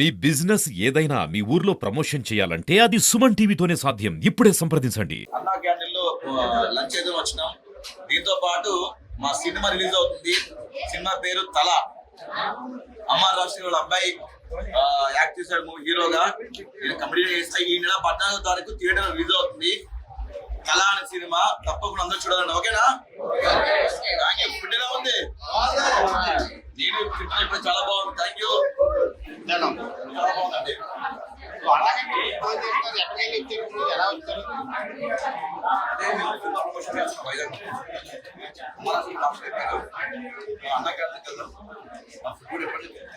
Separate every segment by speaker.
Speaker 1: మీ business ఏదైనా మీ ఊర్లో promotion చేయాలంటే అది సుమన్ టీవీతోనే సాధ్యం. ఇప్పుడే సంప్రదించండి.
Speaker 2: అన్నా క్యాంటీన్లో లంచ్ అయితే వచ్చినాం. దీంతో పాటు మా సినిమా రిలీజ్ అవుతుంది. సినిమా పేరు తల. అమ్మార్ రాష్ట్ర వాళ్ళ అబ్బాయి యాక్ట్ చేశాడు హీరోగా. నేను కమెడీ చేస్తా ఈ నెల పద్నాలుగో తారీఖు థియేటర్ రిలీజ్ అవుతుంది. కళ అనే సినిమా. తప్పకుండా అందరూ చూడాలండి. ఓకేనా? థ్యాంక్ ఫుడ్ ఉంది నేను ఫుడ్ ఇప్పుడు చాలా బాగుంది థ్యాంక్ యూ చాలా బాగుందండి
Speaker 3: ఎలా వచ్చారు
Speaker 2: అదే మేము సినిమా ప్రమోషన్ చేస్తున్నాం వైజాగ్ మన సినిమా అయిపోయారు అన్న క్యాంటీన్కి ధనం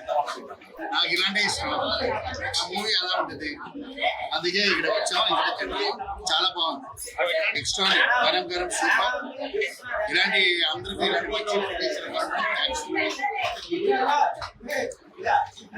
Speaker 2: ఆ
Speaker 3: నాకు ఇలాంటి ఇష్టం. ఆ మూవీ ఎలా ఉంటుంది? అందుకే ఇక్కడ వచ్చాం ఇక్కడ తిండి చాలా బాగుంది. ఎక్స్ట్రా గరం గరం సూపర్. ఇలాంటి అందరికీ ఇలాంటి మంచి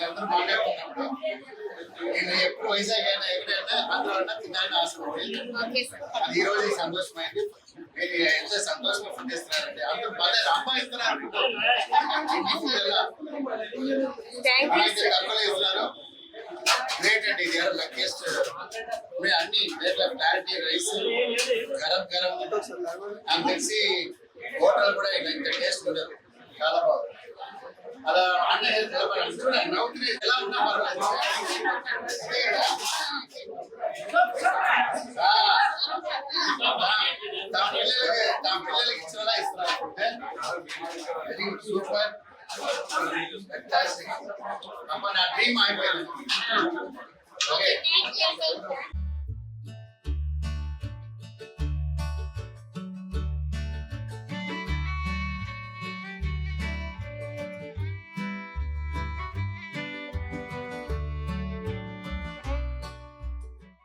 Speaker 3: వీళ్ళందరూ మాట్లాడుతున్నప్పుడు నేను ఎప్పుడు వైజాగ్ అయినా ఎక్కడైనా అందరూ అన్నా తినాలని ఆశ ఉంది. అది ఈ రోజు సంతోషమైంది. మీరు ఎంత సంతోషంగా ఫుడ్ ఇస్తున్నారంటే అందరూ బాగా అమ్మ ఇస్తున్నారు. ఇస్తున్నారు గ్రేట్ అండి ఇది. ఎవరు లక్కీస్ట్ మీరు అన్ని క్లారిటీ రైస్ గరం గరం. నాకు తెలిసి హోటల్ కూడా ఇలా సూపర్ ఫెంటాస్టిక్ అమ్మ నా డ్రీమ్ అయిపోయింది ఓకే